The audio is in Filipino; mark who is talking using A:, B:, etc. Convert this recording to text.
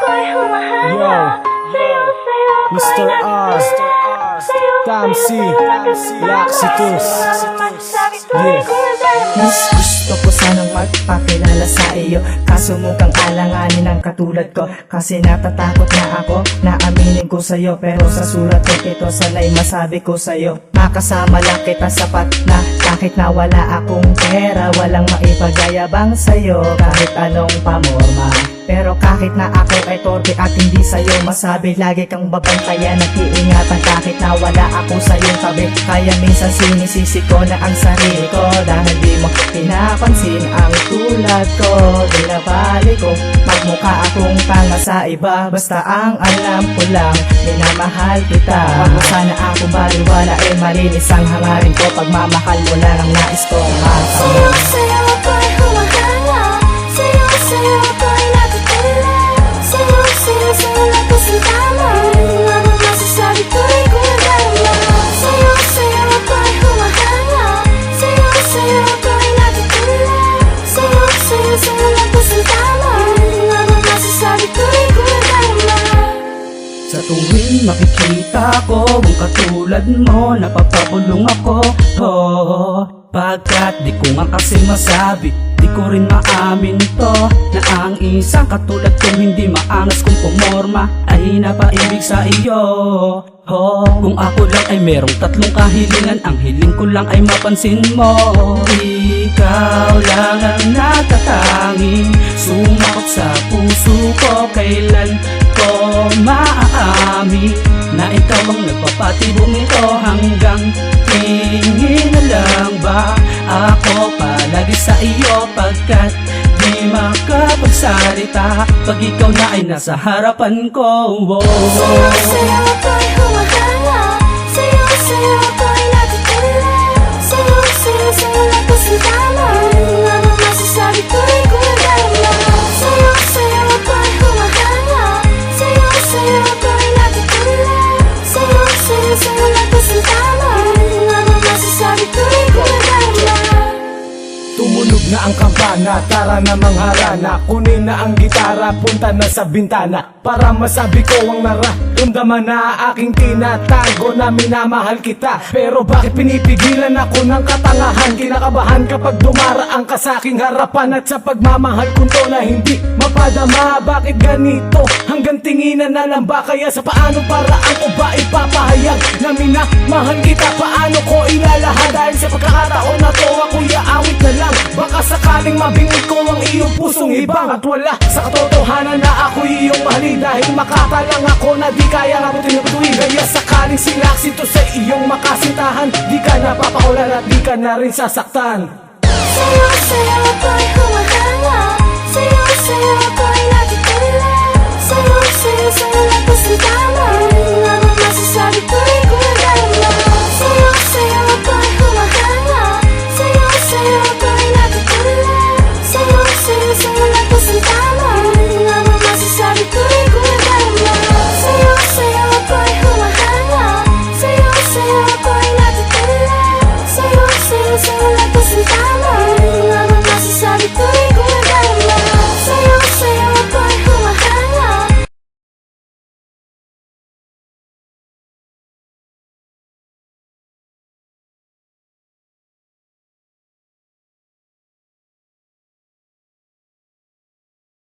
A: ako'y humahanga. Sa'yo, sa'yo
B: Mr. R. Tam C. Laxitus.
A: Ko'y gumadalama
C: Mas gusto ko sanang magpakilala sa iyo. Kaso mukhang alanganin ang katulad ko. Kasi natatakot na ako na aminin ko sa'yo. Pero sa sulat ko ito sana'y masabi ko sa'yo. Makasama lang kita sapat na Kahit na wala akong pera Walang maipagayabang sa'yo. Kahit anong pamorma pero kahit na ako ay torpe at hindi sa'yo masabi Lagi kang babantayan at iingatan kahit na wala ako sa'yo tabi. Kaya minsan sinisisi ko na ang sarili ko Dahil di mo pinapansin ang tulad ko. Di na bali ko magmukha akong tanga sa iba Basta ang alam ko lang, minamahal kita. Wag mo sana ako baliwala eh malinis ang hangarin ko. Pagmamahal mo lang ang nais ko
A: Sa'yo, sa'yo
D: makikita ko ang katulad mo Napapakulong ako. Oh, Pagkat di ko nga kasi masabi Di ko rin maamin to. Na ang isang katulad kong hindi maangas kung pumorma Ay napaibig sa iyo Kung ako lang ay merong tatlong kahilingan Ang hiling ko lang ay mapansin mo. Ikaw lang ang natatanging Sumakot sa puso ko Kailan ko maaamin Na ikaw ang nagpapatibong ito Hanggang makapagsalita Pag ikaw na ay nasa harapan ko oh.
A: Sa'yo, sa'yo ako'y
B: ang kampana, tara na mangharana Kunin na ang gitara, punta na sa bintana Para masabi ko ang nararamdaman na aking tinatago Na minamahal kita. Pero bakit pinipigilan ako ng katangahan? Kinakabahan kapag dumaraan ka sa aking harapan At sa pagmamahal ko to na hindi mapadama. Bakit ganito? Hanggang tinginan na lang ba? Kaya sa paano paraan ko ba ipapahayag Na minamahal kita? Paano ko ilalahad Dahil sa pagkakataon na to ako'y aawit na lang. Baka sakaling mabingit ko ang iyong pusong ibang At wala sa katotohanan na ako'y iyong mahalin hindi dahil makakalang ako na di kaya nga mo tinutuwi. Kaya sakaling silaksito sa iyong makasintahan Di ka napapaulan at di ka na rin sasaktan.
A: Sayo, sayo ako'y kumahanga Sayo, sayo ako'y